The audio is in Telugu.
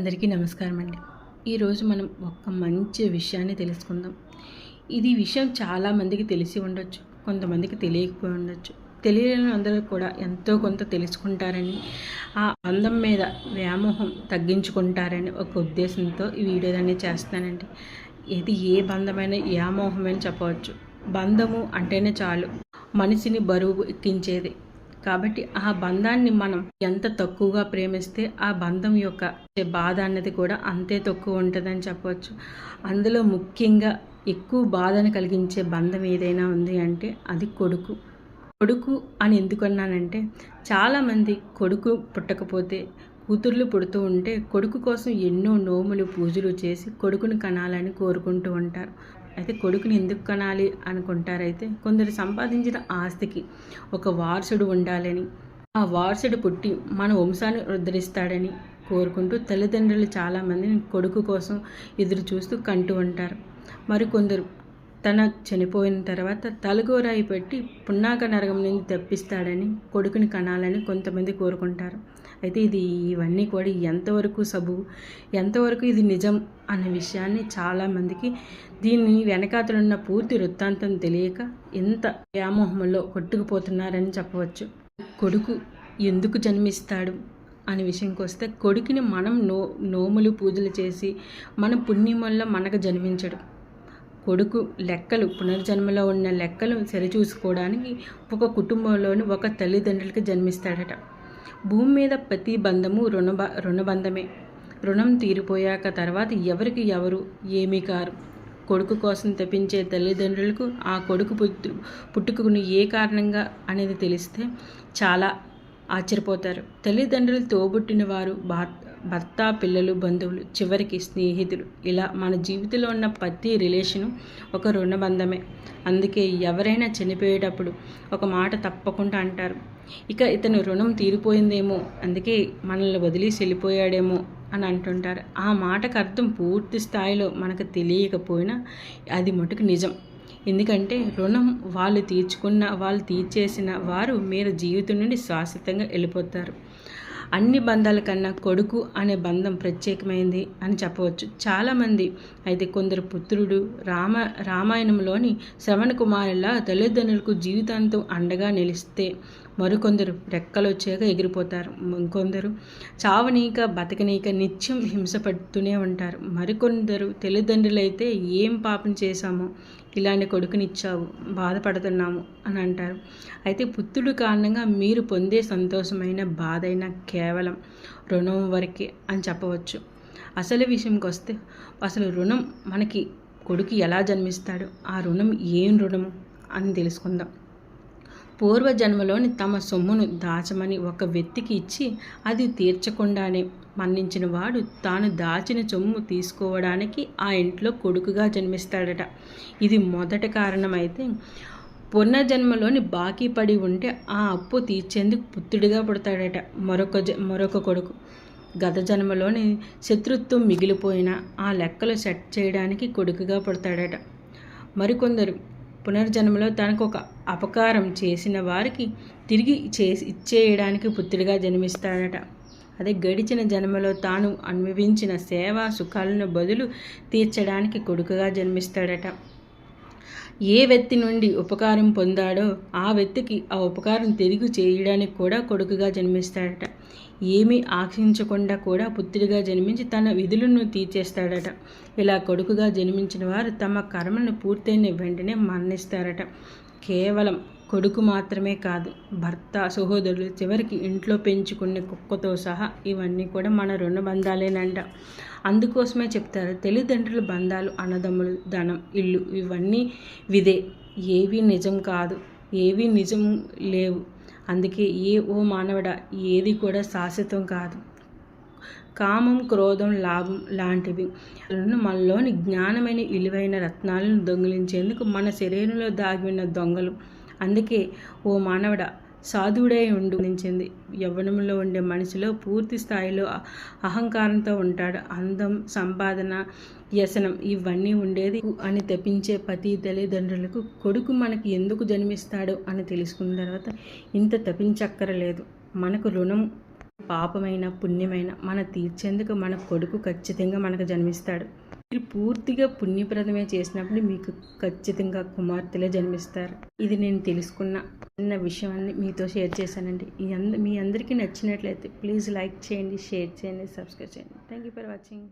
అందరికీ నమస్కారం అండి ఈరోజు మనం ఒక మంచి విషయాన్ని తెలుసుకుందాం. ఇది విషయం చాలామందికి తెలిసి ఉండొచ్చు కొంతమందికి తెలియకపోయి ఉండొచ్చు. తెలియని అందరూ కూడా ఎంతో కొంత తెలుసుకుంటారని ఆ బంధం మీద వ్యామోహం తగ్గించుకుంటారని ఒక ఉద్దేశంతో ఈ వీడియోలన్నీ చేస్తానండి ఇది ఏ బంధమైన వ్యామోహమైన చెప్పవచ్చు. బంధము అంటేనే చాలు. మనిషిని బరువు ఎక్కించేది. కాబట్టి ఆ బంధాన్ని మనం ఎంత తక్కువగా ప్రేమిస్తే ఆ బంధం యొక్క బాధ అన్నది కూడా అంతే తక్కువ ఉంటుందని చెప్పవచ్చు అందులో ముఖ్యంగా ఎక్కువ బాధను కలిగించే బంధం ఏదైనా ఉంది అంటే అది కొడుకు. కొడుకు అని ఎందుకన్నానంటే చాలామంది కొడుకు పుట్టకపోతే కూతుర్లు పుడుతూ ఉంటే కొడుకు కోసం ఎన్నో నోములు పూజలు చేసి కొడుకును కనాలని కోరుకుంటూ ఉంటారు. అయితే కొడుకుని ఎందుకు కనాలి అనుకుంటారైతే కొందరు సంపాదించిన ఆస్తికి ఒక వారసుడు ఉండాలని. ఆ వారసుడు పుట్టి మన వంశాన్ని ఉద్ధరిస్తాడని కోరుకుంటూ తల్లిదండ్రులు చాలామందిని కొడుకు కోసం ఎదురు చూస్తూ కంటూ ఉంటారు. మరికొందరు తన చనిపోయిన తర్వాత తలగోరాయి పెట్టి పున్నాక నరకం నుంచి తప్పిస్తాడని కొడుకుని కనాలని కొంతమంది కోరుకుంటారు. అయితే ఇది ఇవన్నీ కూడా ఎంతవరకు సబు ఎంతవరకు ఇది నిజం అన్న విషయాన్ని చాలామందికి దీన్ని వెనకాతలున్న పూర్తి వృత్తాంతం తెలియక ఇంత వ్యామోహంలో కొట్టుకుపోతున్నారని చెప్పవచ్చు. కొడుకు ఎందుకు జన్మిస్తాడు అనే విషయంకి వస్తే కొడుకుని మనం నో నోములు పూజలు చేసి మన పుణ్యం వల్ల మనకు జన్మించడు. కొడుకు లెక్కలు పునర్జన్మలో ఉన్న లెక్కలు సరిచూసుకోవడానికి ఒక కుటుంబంలోని ఒక తల్లిదండ్రులకి జన్మిస్తాడట. భూమి మీద ప్రతి బంధము రుణ రుణబంధమే రుణం తీరిపోయాక తర్వాత ఎవరికి ఎవరు ఏమీ కారు. కొడుకు కోసం తప్పించే తల్లిదండ్రులకు ఆ కొడుకు పుట్టు పుట్టుకుని ఏ కారణంగా అనేది తెలిస్తే చాలా ఆశ్చర్యపోతారు. తల్లిదండ్రులు తోబుట్టిన వారు భర్త పిల్లలు బంధువులు చివరికి స్నేహితులు. ఇలా మన జీవితంలో ఉన్న ప్రతి రిలేషను ఒక రుణబంధమే. అందుకే ఎవరైనా చనిపోయేటప్పుడు ఒక మాట తప్పకుండా అంటారు. ఇక ఇతను రుణం తీరిపోయిందేమో అందుకే మనల్ని వదిలి వెళ్ళిపోయాడేమో అని అంటుంటారు. ఆ మాటకు అర్థం పూర్తి స్థాయిలో మనకు తెలియకపోయినా అది మటుకు నిజం. ఎందుకంటే రుణం వాళ్ళు తీర్చుకున్న వాళ్ళు తీర్చేసిన వారు మీరు జీవితం నుండి శాశ్వతంగా వెళ్ళిపోతారు. అన్ని బంధాల కన్నా కొడుకు అనే బంధం ప్రత్యేకమైంది అని చెప్పవచ్చు. చాలామంది అయితే కొందరు పుత్రుడు రామ రామాయణంలోని శ్రవణ కుమారుల తల్లిదండ్రులకు జీవితాంతం అండగా నిలిస్తే మరికొందరు రెక్కలు వచ్చాక ఎగిరిపోతారు. ఇంకొందరు చావనీక బతకనీక నిత్యం హింసపడుతూనే ఉంటారు. మరికొందరు తల్లిదండ్రులైతే ఏం పాపం చేశామో ఇలాంటి కొడుకునిచ్చావు బాధపడుతున్నాము అని అంటారు. అయితే పుత్రుడు కారణంగా మీరు పొందే సంతోషమైన బాధైన కేవలం రుణం వరకే అని చెప్పవచ్చు. అసలు విషయంకి వస్తే అసలు రుణం మనకి కొడుకు ఎలా జన్మిస్తాడు? ఆ రుణం ఏం రుణము అని తెలుసుకుందాం. పూర్వజన్మలోని తమ సొమ్మును దాచమని ఒక వ్యక్తికి ఇచ్చి అది తీర్చకుండానే మన్నించిన వాడు తాను దాచిన సొమ్ము తీసుకోవడానికి ఆ ఇంట్లో కొడుకుగా జన్మిస్తాడట. ఇది మొదటి కారణమైతే పునర్జన్మలోని బాకీ పడి ఉంటే ఆ అప్పు తీర్చేందుకు పుత్రుడిగా పుడతాడట మరొక జ మరొక కొడుకు. గత జన్మలోని శత్రుత్వం మిగిలిపోయిన ఆ లెక్కలు సెట్ చేయడానికి కొడుకుగా పుడతాడట. మరికొందరు పునర్జన్మలో తనకు ఒక అపకారం చేసిన వారికి తిరిగి చేసి ఇచ్చేయడానికి పుత్రుడిగా జన్మిస్తాడట. అదే గడిచిన జన్మలో తాను అనుభవించిన సేవా సుఖాలను బదులు తీర్చడానికి కొడుకుగా జన్మిస్తాడట. ఏ వ్యక్తి నుండి ఉపకారం పొందాడో ఆ వ్యక్తికి ఆ ఉపకారం తిరిగి చేయడానికి కూడా కొడుకుగా జన్మిస్తాడట. ఏమీ ఆశించకుండా కూడా పుత్రుడిగా జన్మించి తన విధులను తీర్చేస్తాడట. ఇలా కొడుకుగా జన్మించిన వారు తమ కర్మను పూర్తయిన వెంటనే మరణిస్తారట. కేవలం కొడుకు మాత్రమే కాదు భర్త సహోదరులు చివరికి ఇంట్లో పెంచుకునే కుక్కతో సహా ఇవన్నీ కూడా మన రుణ బంధాలేనంట. అందుకోసమే చెప్తారు తల్లిదండ్రుల బంధాలు అన్నదమ్ములు ధనం ఇల్లు ఇవన్నీ విదే ఏవి నిజం కాదు ఏవి నిజం లేవు. అందుకే ఏ ఓ మానవుడ ఏది కూడా శాశ్వతం కాదు. కామం క్రోధం లాభం లాంటివి. మనలోని జ్ఞానమైన విలువైన రత్నాలను దొంగిలించేందుకు మన శరీరంలో దాగి ఉన్న దొంగలు అందుకే ఓ మానవుడ సాధువుడై ఉండు నించింది యవ్వనంలో ఉండే మనిషిలో పూర్తి స్థాయిలో అహంకారంతో ఉంటాడు. అందం సంపాదన వ్యసనం ఇవన్నీ ఉండేది అని తప్పించే ప్రతి తల్లిదండ్రులకు కొడుకు మనకి ఎందుకు జన్మిస్తాడు అని తెలుసుకున్న తర్వాత ఇంత తప్పించక్కరలేదు. మనకు రుణం పాపమైన పుణ్యమైన మన తీర్చేందుకు మన కొడుకు ఖచ్చితంగా మనకు జన్మిస్తాడు. మీరు పూర్తిగా పుణ్యప్రదమే చేసినప్పుడు మీకు ఖచ్చితంగా కుమార్తెలే జన్మిస్తారు. ఇది నేను తెలుసుకున్న చిన్న విషయాన్ని మీతో షేర్ చేశానండి. ఈ అంద మీ అందరికీ నచ్చినట్లయితే ప్లీజ్ లైక్ చేయండి షేర్ చేయండి సబ్స్క్రైబ్ చేయండి. Thank you for watching